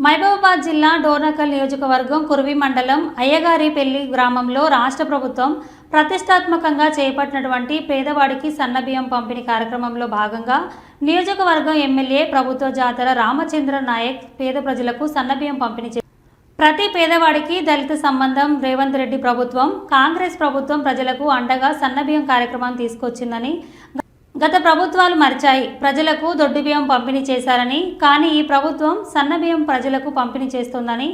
మహబూబాబాద్ జిల్లా డోర్నకల్ నియోజకవర్గం కురువి మండలం అయ్యగారిపల్లి గ్రామంలో రాష్ట్ర ప్రభుత్వం ప్రతిష్టాత్మకంగా చేపట్టినటువంటి పేదవాడికి సన్నబియ్యం పంపిణీ కార్యక్రమంలో భాగంగా నియోజకవర్గం ఎమ్మెల్యే ప్రభుత్వ జాతర రామచంద్ర నాయక్ పేద ప్రజలకు సన్నబియ్యం పంపిణీ ప్రతి పేదవాడికి దళిత సంబంధం రేవంత్ రెడ్డి ప్రభుత్వం కాంగ్రెస్ ప్రభుత్వం ప్రజలకు అండగా సన్నబియ్యం కార్యక్రమం తీసుకొచ్చిందని గత ప్రభుత్వాలు మరిచాయి. ప్రజలకు దొడ్డు బియ్యం పంపిణీ చేశారని కానీ ఈ ప్రభుత్వం సన్న బియ్యం ప్రజలకు పంపిణీ చేస్తుందని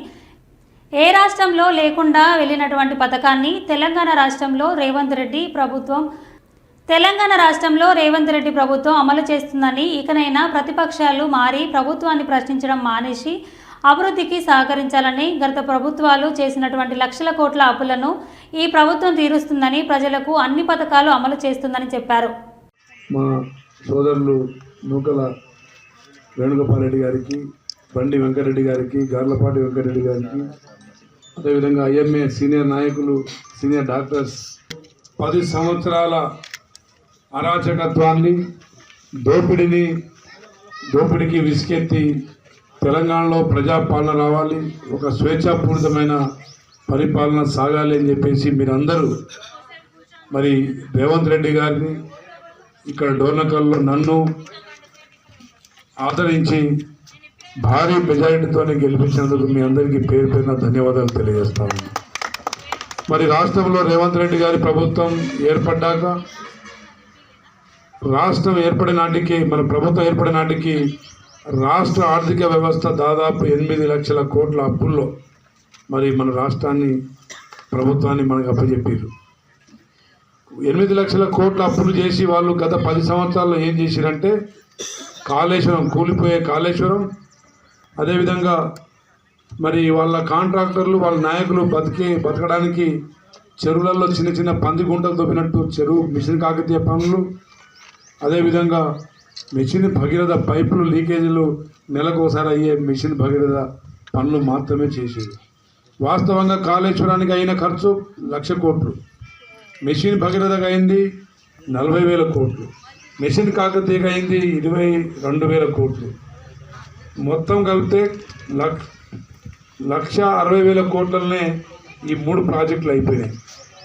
ఏ రాష్ట్రంలో లేకుండా వెళ్ళినటువంటి పథకాన్ని తెలంగాణ రాష్ట్రంలో రేవంత్ రెడ్డి ప్రభుత్వం తెలంగాణ రాష్ట్రంలో రేవంత్ రెడ్డి ప్రభుత్వం అమలు చేస్తుందని ఇకనైనా ప్రతిపక్షాలు మారి ప్రభుత్వాన్ని ప్రశ్నించడం మానేసి అభివృద్ధికి సహకరించాలని గత ప్రభుత్వాలు చేసినటువంటి లక్షల కోట్ల అప్పులను ఈ ప్రభుత్వం తీరుస్తుందని ప్రజలకు అన్ని పథకాలు అమలు చేస్తుందని చెప్పారు. మా సోదరులు నూకల వేణుగోపాల్ రెడ్డి గారికి బండి వెంకటరెడ్డి గారికి గార్లపాటి వెంకటరెడ్డి గారికి అదేవిధంగా ఐఎంఏ సీనియర్ నాయకులు సీనియర్ డాక్టర్స్ పది సంవత్సరాల అరాచకత్వాన్ని దోపిడిని దోపిడికి విసికెత్తి తెలంగాణలో ప్రజాపాలన రావాలి ఒక స్వేచ్ఛాపూరితమైన పరిపాలన సాగాలి అని చెప్పేసి మీరందరూ మరి రేవంత్ రెడ్డి గారిని ఇక్కడ డోర్నకల్లో నన్ను ఆదరించి భారీ మెజారిటీతోనే గెలిపించినందుకు మీ అందరికీ పేరు పేరున ధన్యవాదాలు తెలియజేస్తాను మరి రాష్ట్రంలో రేవంత్ రెడ్డి గారి ప్రభుత్వం ఏర్పడ్డాక రాష్ట్రం ఏర్పడిన నాటికి మన ప్రభుత్వం ఏర్పడినాటికి రాష్ట్ర ఆర్థిక వ్యవస్థ దాదాపు ఎనిమిది లక్షల కోట్ల అప్పుల్లో మరి మన రాష్ట్రాన్ని ప్రభుత్వాన్ని మనకు అప్పచెప్పారు ఎనిమిది లక్షల కోట్ల అప్పులు చేసి వాళ్ళు గత పది సంవత్సరాల్లో ఏం చేసిరంటే కాళేశ్వరం కూలిపోయే కాళేశ్వరం. అదేవిధంగా మరి వాళ్ళ కాంట్రాక్టర్లు వాళ్ళ నాయకులు బతికే బతకడానికి చెరువులలో చిన్న చిన్న పంది గుంటలు తొప్పినట్టు చెరువు మిషన్ కాకతీయ పనులు. అదేవిధంగా మిషన్ భగీరథ పైపులు లీకేజీలు నెలకు ఒకసారి అయ్యే మిషన్ భగీరథ పనులు మాత్రమే చేసేది. వాస్తవంగా కాళేశ్వరానికి అయిన ఖర్చు లక్ష కోట్లు. మెషిన్ భగీరథకు అయింది నలభై వేల కోట్లు. మెషిన్ కాకతీయకు అయింది ఇరవై రెండు వేల కోట్లు. మొత్తం కలిపితే లక్ష లక్ష అరవై వేల కోట్లనే ఈ మూడు ప్రాజెక్టులు అయిపోయినాయి.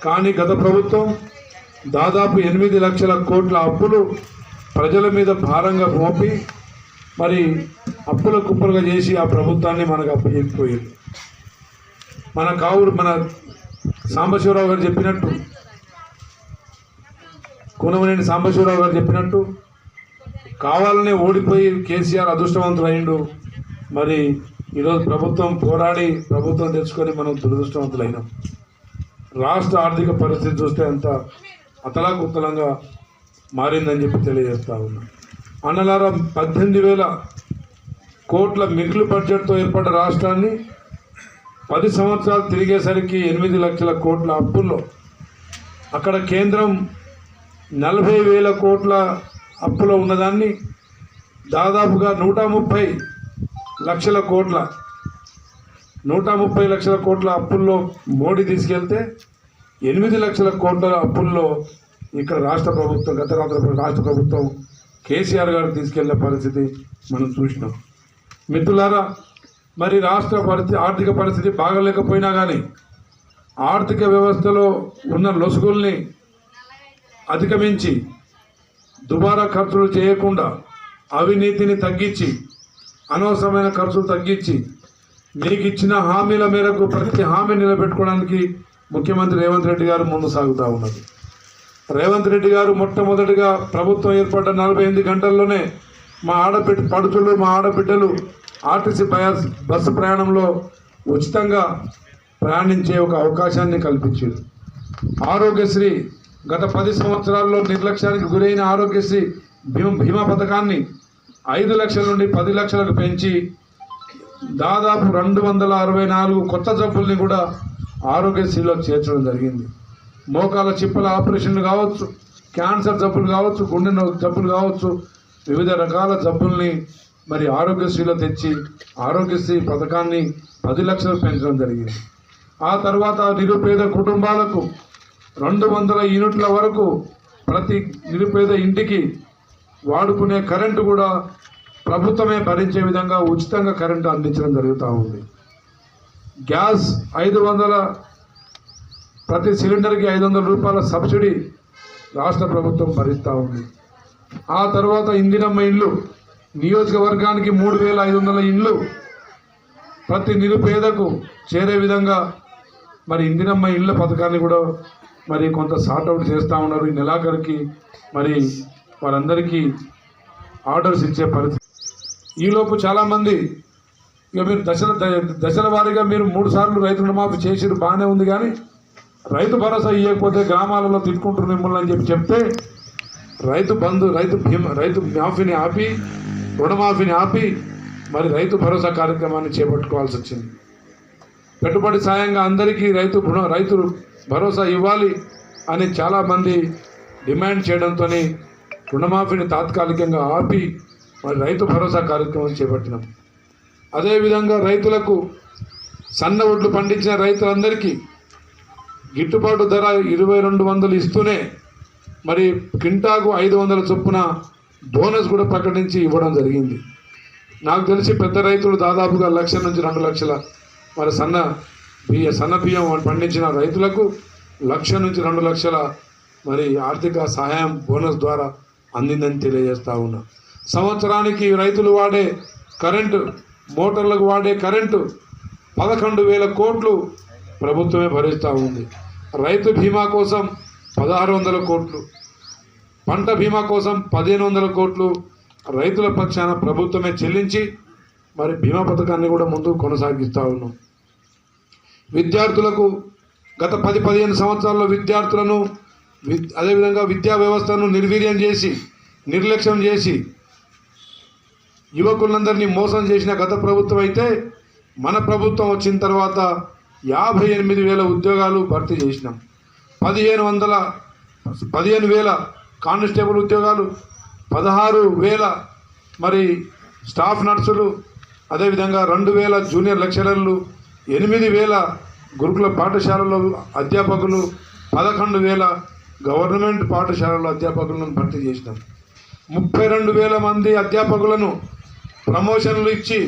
కానీ గత ప్రభుత్వం దాదాపు ఎనిమిది లక్షల కోట్ల అప్పులు ప్రజల మీద భారంగా మోపి మరి అప్పుల కుప్పలుగా చేసి ఆ ప్రభుత్వాన్ని మనకు అప్పచెప్పిపోయింది. మన కావురు మన సాంబశివరావు గారు చెప్పినట్టు కూనమనేని సాంబశివరావు గారు చెప్పినట్టు కావాలనే ఓడిపోయి కేసీఆర్ అదృష్టవంతులు అయిండు మరి ఈరోజు ప్రభుత్వం పోరాడి ప్రభుత్వం తెచ్చుకొని మనం దురదృష్టవంతులైనాం. రాష్ట్ర ఆర్థిక పరిస్థితి చూస్తే అంత అతలాకుతలంగా మారిందని చెప్పి తెలియజేస్తా ఉన్నాం. అన్నలారా పద్దెనిమిది వేల కోట్ల మిగులు బడ్జెట్తో ఏర్పడ్డ రాష్ట్రాన్ని పది సంవత్సరాలు తిరిగేసరికి ఎనిమిది లక్షల కోట్ల అప్పుల్లో అక్కడ కేంద్రం నలభై వేల కోట్ల అప్పులో ఉన్నదాన్ని దాదాపుగా నూట ముప్పై లక్షల కోట్ల నూట ముప్పై లక్షల కోట్ల అప్పుల్లో మోడీ తీసుకెళ్తే ఎనిమిది లక్షల కోట్ల అప్పుల్లో ఇక్కడ రాష్ట్ర ప్రభుత్వం గత రాత్రి రాష్ట్ర ప్రభుత్వం కేసీఆర్ గారు తీసుకెళ్ళే పరిస్థితి మనం చూసినాం. మిత్రులారా మరి రాష్ట్ర పరిస్థితి ఆర్థిక పరిస్థితి బాగలేకపోయినా కానీ ఆర్థిక వ్యవస్థలో ఉన్న లొసుగుల్ని అధిగమించి దుబారా ఖర్చులు చేయకుండా అవినీతిని తగ్గించి అనవసరమైన ఖర్చులు తగ్గించి మీకు ఇచ్చిన హామీల మేరకు ప్రతి హామీ నిలబెట్టుకోవడానికి ముఖ్యమంత్రి రేవంత్ రెడ్డి గారు ముందు సాగుతూ ఉన్నారు రేవంత్ రెడ్డి గారు మొట్టమొదటిగా ప్రభుత్వం ఏర్పడ్డ నలభై ఎనిమిది గంటల్లోనే మా ఆడబిడ్డ పడుచులు మా ఆడబిడ్డలు ఆర్టీసీ బయాస్ బస్సు ప్రయాణంలో ఉచితంగా ప్రయాణించే ఒక అవకాశాన్ని కల్పించారు. ఆరోగ్యశ్రీ గత పది సంవత్సరాల్లో నిర్లక్ష్యానికి గురైన ఆరోగ్యశ్రీ భీమా బీమా పథకాన్ని ఐదు లక్షల నుండి పది లక్షలకు పెంచి దాదాపు రెండు వందల అరవై నాలుగు కొత్త జబ్బుల్ని కూడా ఆరోగ్యశ్రీలో చేర్చడం జరిగింది. మోకాల చిప్పల ఆపరేషన్లు కావచ్చు క్యాన్సర్ జబ్బులు కావచ్చు గుండె జబ్బులు కావచ్చు వివిధ రకాల జబ్బుల్ని మరి ఆరోగ్యశ్రీలో తెచ్చి ఆరోగ్యశ్రీ పథకాన్ని పది లక్షలు పెంచడం జరిగింది. ఆ తర్వాత నిరుపేద కుటుంబాలకు రెండు వందల యూనిట్ల వరకు ప్రతి నిరుపేద ఇంటికి వాడుకునే కరెంటు కూడా ప్రభుత్వమే భరించే విధంగా ఉచితంగా కరెంటు అందించడం జరుగుతూ ఉంది. గ్యాస్ ఐదు వందల ప్రతి సిలిండర్కి ఐదు వందల రూపాయల సబ్సిడీ రాష్ట్ర ప్రభుత్వం భరిస్తూ ఉంది. ఆ తర్వాత ఇందిరమ్మ ఇల్లు నియోజకవర్గానికి మూడు వేల ఐదు వందల ఇండ్లు ప్రతి నిరుపేదకు చేరే విధంగా మరి ఇందిరమ్మ ఇళ్ళ పథకాన్ని కూడా మరి కొంత సార్ట్అవుట్ చేస్తూ ఉన్నారు ఈ నెలాఖరికి. మరి వారందరికీ ఆర్డర్స్ ఇచ్చే పరిస్థితి. ఈలోపు చాలామంది ఇక మీరు దశల దశల వారీగా మీరు మూడు సార్లు రైతు రుణమాఫీ చేసిరు బాగానే ఉంది కానీ రైతు భరోసా ఇవ్వకపోతే గ్రామాలలో తిట్టుకుంటారు మిమ్మల్ని అని చెప్పి చెప్తే రైతు బంధు రైతు భీమా రైతు మాఫీని ఆపి రుణమాఫీని ఆపి మరి రైతు భరోసా కార్యక్రమాన్ని చేపట్టుకోవాల్సి వచ్చింది. పెట్టుబడి సాయంగా అందరికీ రైతు రుణ రైతు భరోసా ఇవ్వాలి అని చాలామంది డిమాండ్ చేయడంతో రుణమాఫీని తాత్కాలికంగా ఆపి మరి రైతు భరోసా కార్యక్రమం చేపట్టినాం. అదేవిధంగా రైతులకు సన్న ఒడ్లు పండించిన రైతులందరికీ గిట్టుబాటు ధర ఇరవై రెండు వందలు ఇస్తూనే మరి కింటాకు ఐదు వందల చొప్పున బోనస్ కూడా ప్రకటించి ఇవ్వడం జరిగింది. నాకు తెలిసి పెద్ద రైతులు దాదాపుగా లక్ష నుంచి రెండు లక్షల మరి సన్న బియ్య సన్న బియ్యం పండించిన రైతులకు లక్ష నుంచి రెండు లక్షల మరి ఆర్థిక సహాయం బోనస్ ద్వారా అందిందని తెలియజేస్తా ఉన్నా. సంవత్సరానికి రైతులు వాడే కరెంటు మోటార్లకు వాడే కరెంటు పదకొండు వేల కోట్లు ప్రభుత్వమే భరిస్తూ ఉంది. రైతు బీమా కోసం పదహారు వందల కోట్లు పంట బీమా కోసం పదిహేను వందల కోట్లు రైతుల పక్షాన ప్రభుత్వమే చెల్లించి మరి బీమా పథకాన్ని కూడా ముందుకు కొనసాగిస్తూ ఉన్నాం. విద్యార్థులకు గత పది పదిహేను సంవత్సరాల్లో విద్యార్థులను వి- అదేవిధంగా విద్యా వ్యవస్థను నిర్వీర్యం చేసి నిర్లక్ష్యం చేసి యువకులందరినీ మోసం చేసిన గత ప్రభుత్వం అయితే మన ప్రభుత్వం వచ్చిన తర్వాత యాభై ఎనిమిది వేల ఉద్యోగాలు భర్తీ చేసినాం. పదిహేను వందల పదిహేను వేల కానిస్టేబుల్ ఉద్యోగాలు పదహారు వేల మరి స్టాఫ్ నర్సులు అదేవిధంగా రెండు వేల జూనియర్ లెక్చరర్లు ఎనిమిది వేల గురుకుల పాఠశాలలో అధ్యాపకులు పదకొండు వేల గవర్నమెంట్ పాఠశాలలో అధ్యాపకులను భర్తీ చేసినాం. ముప్పై రెండు వేల మంది అధ్యాపకులను ప్రమోషన్లు ఇచ్చి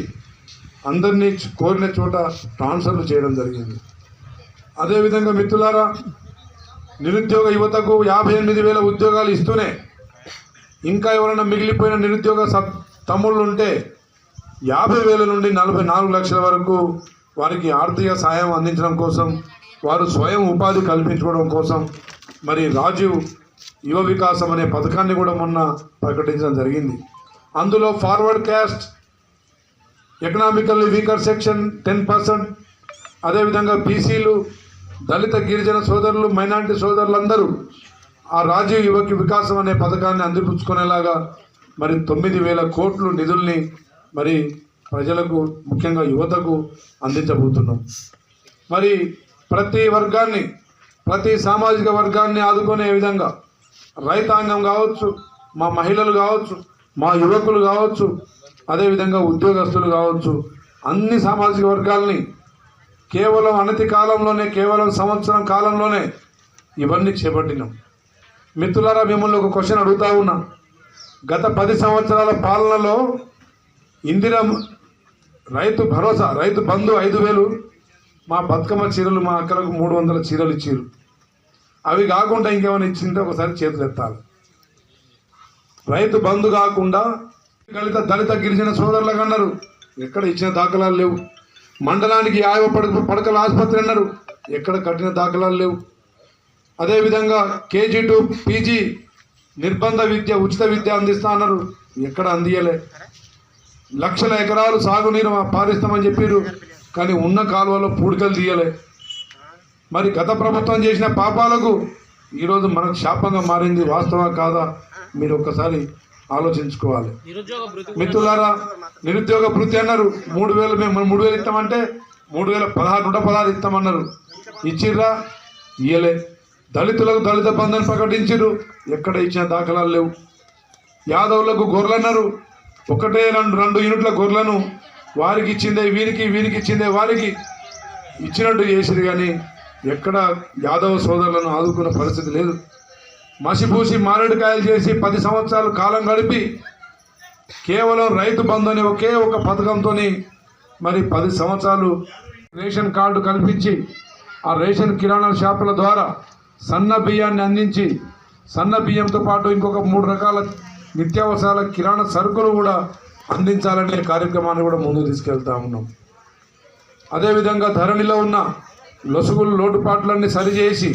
అందరినీ కోరిన చోట ట్రాన్స్ఫర్లు చేయడం జరిగింది. అదేవిధంగా మిత్రులారా నిరుద్యోగ యువతకు యాభై ఎనిమిది వేల ఉద్యోగాలు ఇస్తూనే ఇంకా ఎవరైనా మిగిలిపోయిన నిరుద్యోగ సబ్ తమ్ముళ్ళు ఉంటే యాభై వేల నుండి నలభై నాలుగు లక్షల వరకు వారికి ఆర్థిక సాయం అందించడం కోసం వారు స్వయం ఉపాధి కల్పించుకోవడం కోసం మరి రాజీవ్ యువ వికాసం అనే పథకాన్ని కూడా మొన్న ప్రకటించడం జరిగింది. అందులో forward caste economically weaker section ten percent అదేవిధంగా బీసీలు దళిత గిరిజన సోదరులు మైనారిటీ సోదరులందరూ ఆ రాజీవ్ యువకి వికాసం అనే పథకాన్ని అందిపుచ్చుకునేలాగా మరి తొమ్మిది వేల కోట్లు నిధుల్ని మరి ప్రజలకు ముఖ్యంగా యువతకు అందించబోతున్నాం. మరి ప్రతి వర్గాన్ని ప్రతి సామాజిక వర్గాన్ని ఆదుకునే విధంగా రైతాంగం కావచ్చు మా మహిళలు కావచ్చు మా యువకులు కావచ్చు అదేవిధంగా ఉద్యోగస్తులు కావచ్చు అన్ని సామాజిక వర్గాల్ని కేవలం అనతి కాలంలోనే కేవలం సంవత్సరం కాలంలోనే ఇవన్నీ చేపట్టినాం. మిత్రులారా మిమ్మల్ని ఒక క్వశ్చన్ అడుగుతా ఉన్నా. గత పది సంవత్సరాల పాలనలో ఇందిరా రైతు భరోసా రైతు బంధు ఐదు వేలు మా బతుకమ్మ చీరలు మా అక్కలకు మూడు వందల చీరలు ఇచ్చారు. అవి కాకుండా ఇంకేమైనా ఇచ్చింటే ఒకసారి చేతులు ఎత్తాలి. రైతు బంధు కాకుండా దళిత దళిత గిరిజన సోదరులకు అన్నారు. ఎక్కడ ఇచ్చిన దాఖలాలు లేవు. మండలానికి యాభై పడక పడకల ఆసుపత్రి అన్నారు. ఎక్కడ కట్టిన దాఖలాలు లేవు. అదేవిధంగా కేజీ టు పీజీ నిర్బంధ విద్య ఉచిత విద్య అందిస్తా అన్నారు. ఎక్కడ అందియలే. లక్షల ఎకరాలు సాగునీరు పారిస్తామని చెప్పారు కానీ ఉన్న కాలువలో పూడికలు తీయలే. మరి గత ప్రభుత్వం చేసిన పాపాలకు ఈరోజు మనకు శాపంగా మారింది వాస్తవా కాదా? మీరు ఒక్కసారి ఆలోచించుకోవాలి. మిత్రులారా నిరుద్యోగ భృతి అన్నారు. మూడు వేలు మేము మూడు వేలు ఇస్తామంటే మూడు వేల పదహారు నూట పదహారు ఇస్తామన్నారు. ఇచ్చిర్రా? ఇయ్యలే. దళితులకు దళిత బంధన ప్రకటించారు ఎక్కడ ఇచ్చిన దాఖలాలు లేవు. యాదవులకు గొర్రెలు అన్నారు ఒకటే రెండు రెండు యూనిట్ల గొర్రెలను వారికి ఇచ్చిందే వీరికి వీరికి ఇచ్చిందే వారికి. ఇచ్చినట్టు చేసిరు కానీ ఎక్కడ యాదవ సోదరులను ఆదుకున్న పరిస్థితి లేదు. మసిపూసి మారేడుకాయలు చేసి పది సంవత్సరాలు కాలం గడిపి కేవలం రైతు బంధు అనే ఒకే ఒక పథకంతో మరి పది సంవత్సరాలు రేషన్ కార్డు కల్పించి ఆ రేషన్ కిరాణా షాపుల ద్వారా సన్న బియ్యాన్ని అందించి సన్న బియ్యంతో పాటు ఇంకొక మూడు రకాల నిత్యావసరాల కిరాణా సరుకులు కూడా అందించాలనే కార్యక్రమాన్ని కూడా ముందుకు తీసుకెళ్తా ఉన్నాం. అదేవిధంగా ధరణిలో ఉన్న లొసుగులు లోటుపాట్లన్నీ సరిచేసి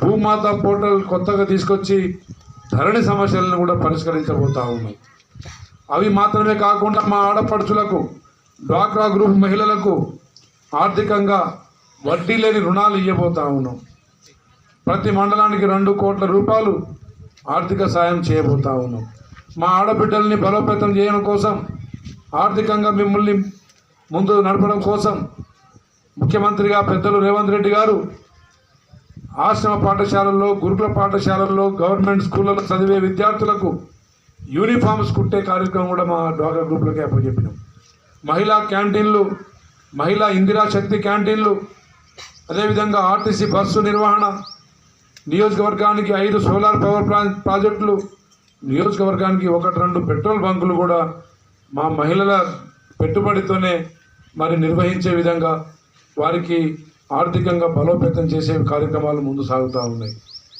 భూమాత పోర్టల్ కొత్తగా తీసుకొచ్చి ధరణి సమస్యలను కూడా పరిష్కరించబోతా ఉన్నాం. అవి మాత్రమే కాకుండా మా ఆడపడుచులకు డ్వాక్రా గ్రూప్ మహిళలకు ఆర్థికంగా వడ్డీ లేని రుణాలు ఇవ్వబోతా ఉన్నాం. ప్రతి మండలానికి రెండు కోట్ల రూపాయలు ఆర్థిక సాయం చేయబోతా ఉన్నాం. మా ఆడబిడ్డల్ని బలోపేతం చేయడం కోసం ఆర్థికంగా మిమ్మల్ని ముందు నడపడం కోసం ముఖ్యమంత్రిగా పెద్దలు రేవంత్ రెడ్డి గారు ఆశ్రమ పాఠశాలల్లో గురుకుల పాఠశాలల్లో గవర్నమెంట్ స్కూళ్ళలో చదివే విద్యార్థులకు యూనిఫామ్స్ కుట్టే కార్యక్రమం కూడా మా డ్వాక్రా గ్రూప్లకి అప్పచెప్పినాం మహిళా క్యాంటీన్లు మహిళా ఇందిరా శక్తి క్యాంటీన్లు అదేవిధంగా ఆర్టీసీ బస్సు నిర్వహణ నియోజకవర్గానికి ఐదు సోలార్ పవర్ ప్లాంట్ ప్రాజెక్టులు నియోజకవర్గానికి ఒకటి రెండు పెట్రోల్ బంకులు కూడా మా మహిళల పెట్టుబడితోనే మరి నిర్వహించే విధంగా వారికి ఆర్థికంగా బలోపేతం చేసే కార్యక్రమాలు ముందు సాగుతూ ఉన్నాయి.